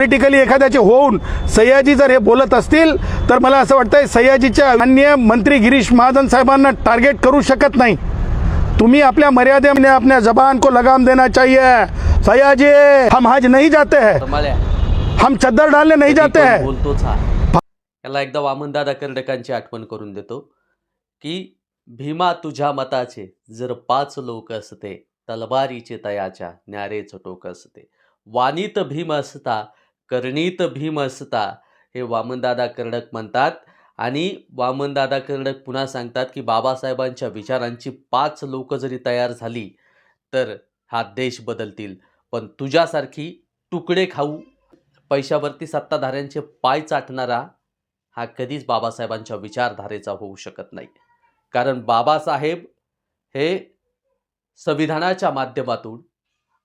Politically एखाद्याचे होऊन सयाजी जर हे बोलत असतील तर मला असं वाटतंय सयाजीच्या माननीय मंत्री गिरीश महाजन साहेबांना टार्गेट करू शकत नाही. तुम्ही अपने मर्यादे में अपने जबान को लगाम देना चाहिए. सयाजी हम आज नहीं जाते हैं. हम चद्दर डालने नहीं जाते हैं. बोलतोच हा याला एकदा वामनदादा कर्डकांची आठवण करून देतो की भीमा तुझ्या मताचे जर पाच लोक असते तलवारीचे तयाच्या न्यारेच टोक असते. वाणीत भीम असता करणीत भीम असता. हे वामनदादा कर्डक म्हणतात. आणि वामनदादा कर्डक पुन्हा सांगतात की बाबासाहेबांच्या विचारांची पाच लोक जरी तयार झाली तर हा देश बदलतील. पण तुझ्यासारखी तुकडे खाऊ पैशावरती सत्ताधाऱ्यांचे पाय चाटणारा हा कधीच बाबासाहेबांच्या विचारधारेचा होऊ शकत नाही. कारण बाबासाहेब हे संविधानाच्या माध्यमातून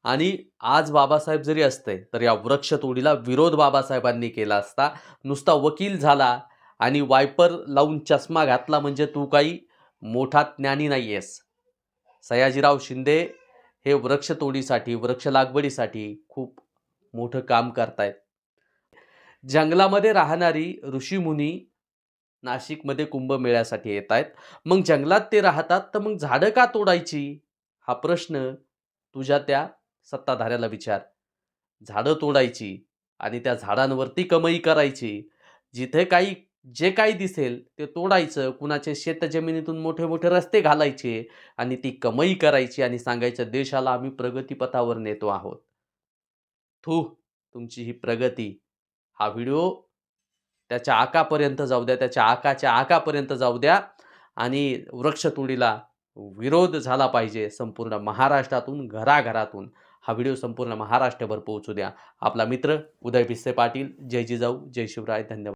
आणि आज बाबासाहेब जरी असते तर या वृक्षतोडीला विरोध बाबासाहेबांनी केला असता नुसता वकील झाला आणि वायपर लावून चष्मा घातला म्हणजे तू काही मोठा ज्ञानी नाही आहेस सयाजीराव शिंदे हे वृक्षतोडीसाठी वृक्ष लागवडीसाठी खूप मोठं काम करतायत. जंगलामध्ये राहणारी ऋषीमुनी नाशिकमध्ये कुंभमेळ्यासाठी येत आहेत मग जंगलात ते राहतात तर मग झाडं का तोडायची? हा प्रश्न तुझ्या त्या सत्ताधाऱ्याला विचार. झाडं तोडायची आणि त्या झाडांवरती कमाई करायची. जिथे काही जे काही दिसेल ते तोडायचं. कुणाचे शेत जमिनीतून मोठे मोठे रस्ते घालायचे आणि ती कमाई करायची आणि सांगायचं देशाला आम्ही प्रगतीपथावर नेतो आहोत. थू तुमची ही प्रगती. हा व्हिडिओ त्याच्या आकापर्यंत जाऊ द्या त्याच्या आकाच्या आकापर्यंत जाऊ द्या आणि वृक्षतोडीला विरोध झाला पाहिजे संपूर्ण महाराष्ट्रातून घराघरातून. हा व्हिडिओ संपूर्ण महाराष्ट्रभर पोहोचू द्या. आपला मित्र उदय भिस्से पाटील. जय जिजाऊ. जय शिवराय. धन्यवाद.